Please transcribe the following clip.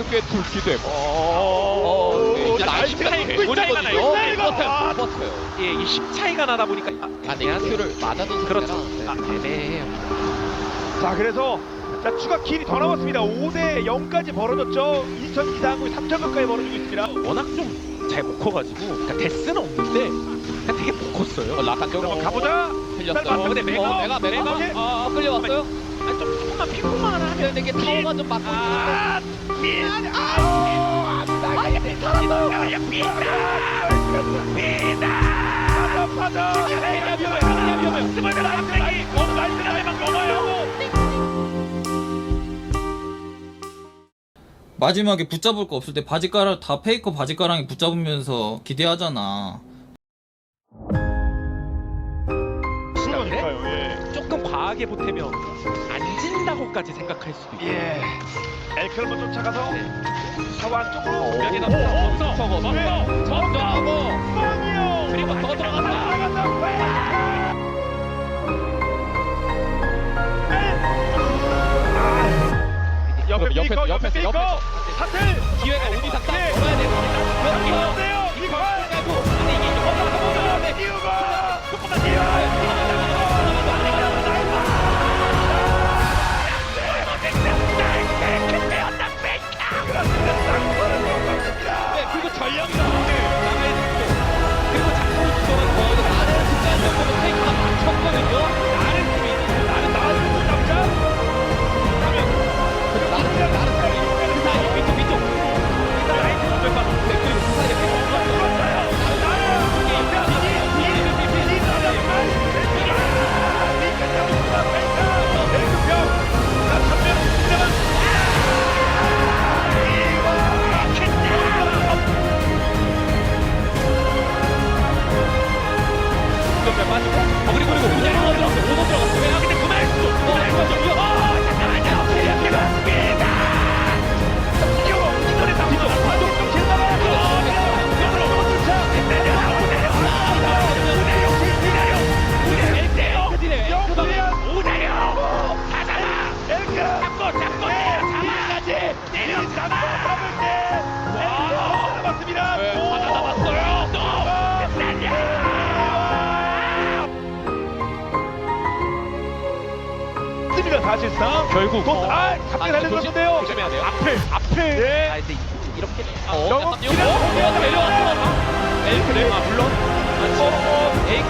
쪽에서 꽤 뚫기 되고. 어, 네, 이제 차이, 있고 차이가. 나요. 네, 차이가 버텨요. 나. 버텨요. 예, 이 10 차이가 나다 보니까 아, 아, 근데 EQ를 맞아도 그렇죠. 아, 애매해요. 자 그래서 자 추가 킬이 더 남았습니다. 5대 0까지 벌어졌죠. 2천 이상으로 3천 가까이 벌어지고 있습니다. 워낙 좀 잘 못 커가지고 그러니까 데스는 없는데 그냥 되게 못 컸어요. 어, 쪽으로 한번 가보자. 틀렸어. 잘 근데 메가- 어, 메가 메가 메가- 아, 끌려왔어요. 이게 타워가 좀 맞고. 마지막에 붙잡을 거 없을 때 바지가랑 다 페이커 바지가랑이 붙잡으면서 기대하잖아. 그러니까요. 예. 조금 과하게 보태면 안 진다고까지 생각할 수도 있고. 예. 엘크를 먼저 쫓아가서 네. 사고 안쪽으로 여기다 오, 멈춰, 멈춰, 멈춰, 멈춰. 멈춰. 뻥이요. 그리고 더 들어갔다. 들어갔다. 옆에 옆에, 피커, 옆에 옆에, 피커, 옆에. 사틀. 기회가 오니 삭다 예. 열어야 돼요. 여기 없네요. 이거. 네, 그 어, 그리고 그리고 오너 들어갔어. 오너 들어갔어. 습니다 사실상 결국 또, 아, 아, 갑자기 달려들었는데요. 조심- 조심해야 돼요. 앞을, 앞을. 아, 근데 이렇게 아, 어, 길어. 어, 내려왔어. 에이크를 아 물론 아, 어, 어, 에이크